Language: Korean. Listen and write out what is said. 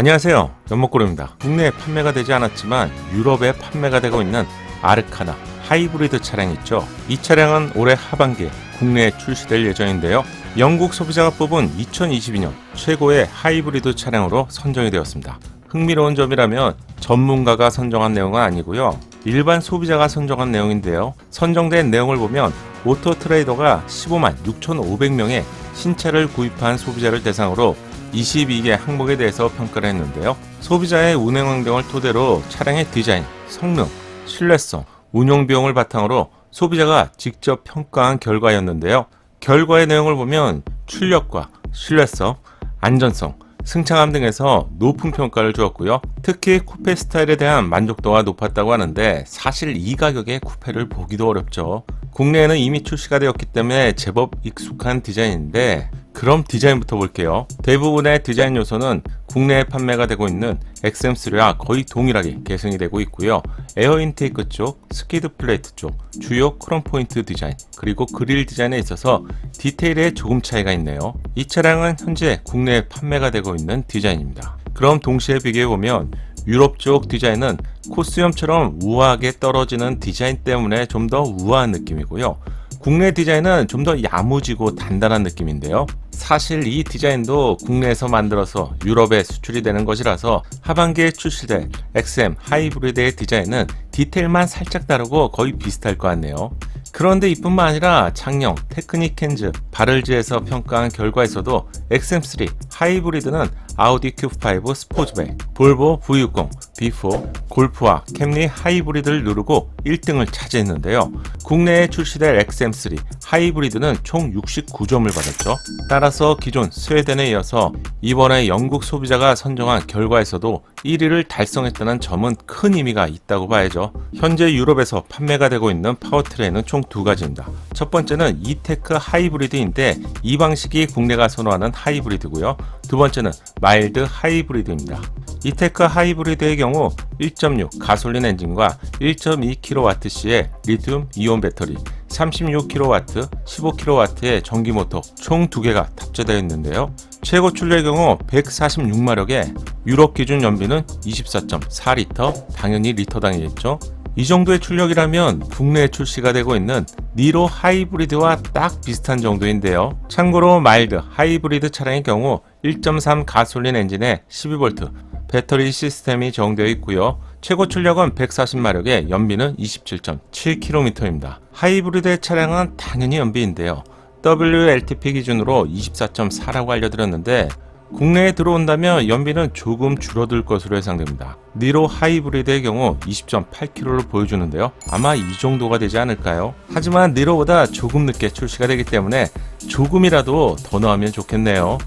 안녕하세요. 연목고로입니다. 국내에 판매가 되지 않았지만 유럽에 판매가 되고 있는 아르카나 하이브리드 차량 있죠. 이 차량은 올해 하반기에 국내에 출시될 예정인데요. 영국 소비자가 뽑은 2022년 최고의 하이브리드 차량으로 선정이 되었습니다. 흥미로운 점이라면 전문가가 선정한 내용은 아니고요. 일반 소비자가 선정한 내용인데요. 선정된 내용을 보면 오토 트레이더가 15만 6,500명의 신차를 구입한 소비자를 대상으로 22개 항목에 대해서 평가를 했는데요. 소비자의 운행 환경을 토대로 차량의 디자인, 성능, 신뢰성, 운용 비용을 바탕으로 소비자가 직접 평가한 결과였는데요. 결과의 내용을 보면 출력과 신뢰성, 안전성, 승차감 등에서 높은 평가를 주었고요. 특히 쿠페 스타일에 대한 만족도가 높았다고 하는데 사실 이 가격에 쿠페를 보기도 어렵죠. 국내에는 이미 출시가 되었기 때문에 제법 익숙한 디자인인데 그럼 디자인부터 볼게요. 대부분의 디자인 요소는 국내에 판매가 되고 있는 XM3와 거의 동일하게 계승이 되고 있고요. 에어 인테이크 쪽, 스키드 플레이트 쪽, 주요 크롬 포인트 디자인, 그리고 그릴 디자인에 있어서 디테일에 조금 차이가 있네요. 이 차량은 현재 국내에 판매가 되고 있는 디자인입니다. 그럼 동시에 비교해보면 유럽 쪽 디자인은 코스염처럼 우아하게 떨어지는 디자인 때문에 좀 더 우아한 느낌이고요. 국내 디자인은 좀 더 야무지고 단단한 느낌인데요. 사실 이 디자인도 국내에서 만들어서 유럽에 수출이 되는 것이라서 하반기에 출시될 XM 하이브리드의 디자인은 디테일만 살짝 다르고 거의 비슷할 것 같네요. 그런데 이뿐만 아니라 창녕, 테크닉 핸즈, 바를즈에서 평가한 결과에서도 XM3 하이브리드는 아우디 Q5 스포츠백, 볼보 V60, B4, 골프와 캠리 하이브리드를 누르고 1등을 차지했는데요. 국내에 출시될 XM3 하이브리드는 총 69점을 받았죠. 따라서 기존 스웨덴에 이어서 이번에 영국 소비자가 선정한 결과에서도 1위를 달성했다는 점은 큰 의미가 있다고 봐야죠. 현재 유럽에서 판매가 되고 있는 파워트레인은 총 두 가지입니다. 첫 번째는 이테크 하이브리드인데 이 방식이 국내가 선호하는 하이브리드고요. 두 번째는 마일드 하이브리드입니다. 이테크 하이브리드의 경우 1.6 가솔린 엔진과 1.2kWh의 리튬 이온 배터리, 36kW, 15kW의 전기 모터 총두 개가 탑재되어 있는데요. 최고 출력의 경우 146마력에 유럽 기준 연비는 24.4리터, 당연히 리터당이겠죠. 이 정도의 출력이라면 국내에 출시가 되고 있는 니로 하이브리드와 딱 비슷한 정도인데요. 참고로 마일드 하이브리드 차량의 경우 1.3 가솔린 엔진에 12V 배터리 시스템이 적용되어 있고요. 최고 출력은 140마력에 연비는 27.7km입니다. 하이브리드의 차량은 당연히 연비인데요. WLTP 기준으로 24.4라고 알려드렸는데 국내에 들어온다면 연비는 조금 줄어들 것으로 예상됩니다. 니로 하이브리드의 경우 20.8km로 보여주는데요. 아마 이 정도가 되지 않을까요? 하지만 니로보다 조금 늦게 출시가 되기 때문에 조금이라도 더 넣으면 좋겠네요.